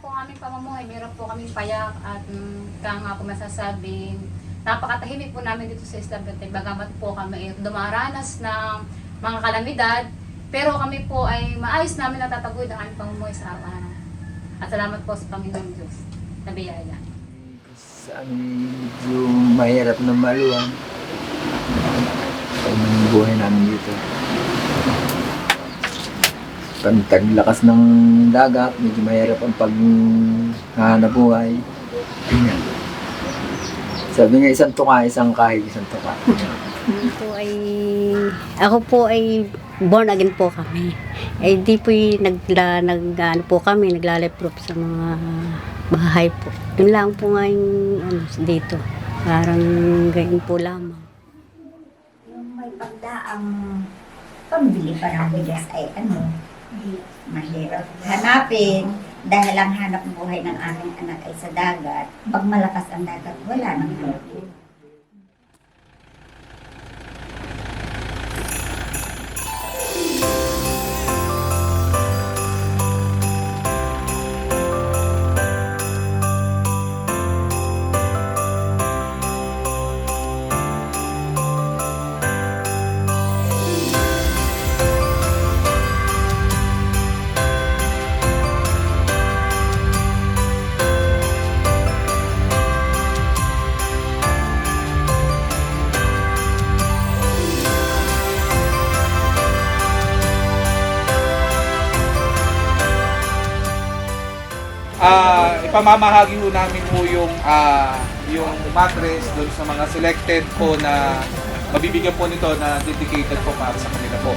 po ang aming pamumuhay. Meron po kaming payak at mm, kaya nga po masasabing napakatahimik po namin dito sa Isla Verde. Bagamat po kami dumaranas ng mga kalamidad, pero kami po ay maayos namin natataguyod ang aming pamumuhay sa araw-araw. At salamat po sa Panginoon Diyos na biyaya. Sa amin medyo mahirap na maluwang. Pag ng buhay namin dito. Pantag lakas ng dagat, medyo mahirap ang paghahanap buhay. Ganyan. Sabi nga isang tuka, isang kahig, isang tuka. Po ay, ako po ay born again po kami. Eh di po yung nagla, nag, ano po kami, naglaliproof sa mga bahay po. Yun lang po nga yung ano, dito. Parang ganyan po lamang. Yung may pagdaang pambili pa ng bigas ay ano, mahirap hanapin dahil ang hanap buhay ng aming anak ay sa dagat. Pag malakas ang dagat, wala nang buhay. Ah, ipamamahagi ho namin po yung ah, yung mattress doon sa mga selected po na mabibigyan po nito na dedicated po para sa kanila po.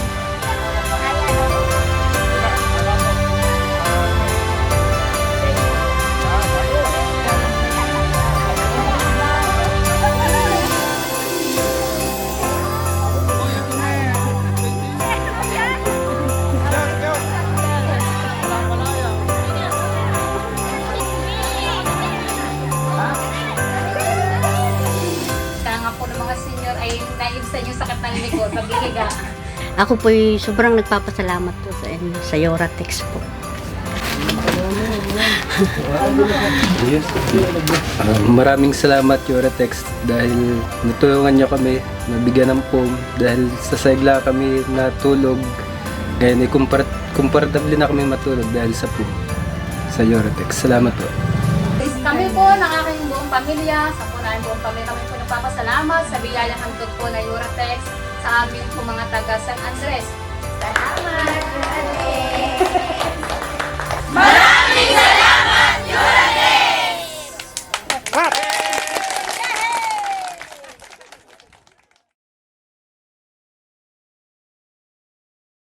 Ay naibsan yung sakit ng likod, paghihiga. Ako po ay sobrang nagpapasalamat po sa inyo, sa Yoratex po. Maraming salamat Yoratex dahil natulungan niyo kami nabigyan ng foam dahil sa sigla kami natulog ngayon ay kumpar komportable na kami matulog dahil sa foam sa Yoratex. Salamat po. Kami po ng aking buong pamilya, sa po namin buong pamilya, kami po nagpapasalamat sa biyayang handog po na Eurotex sa aming po mga taga San Andres. Salamat!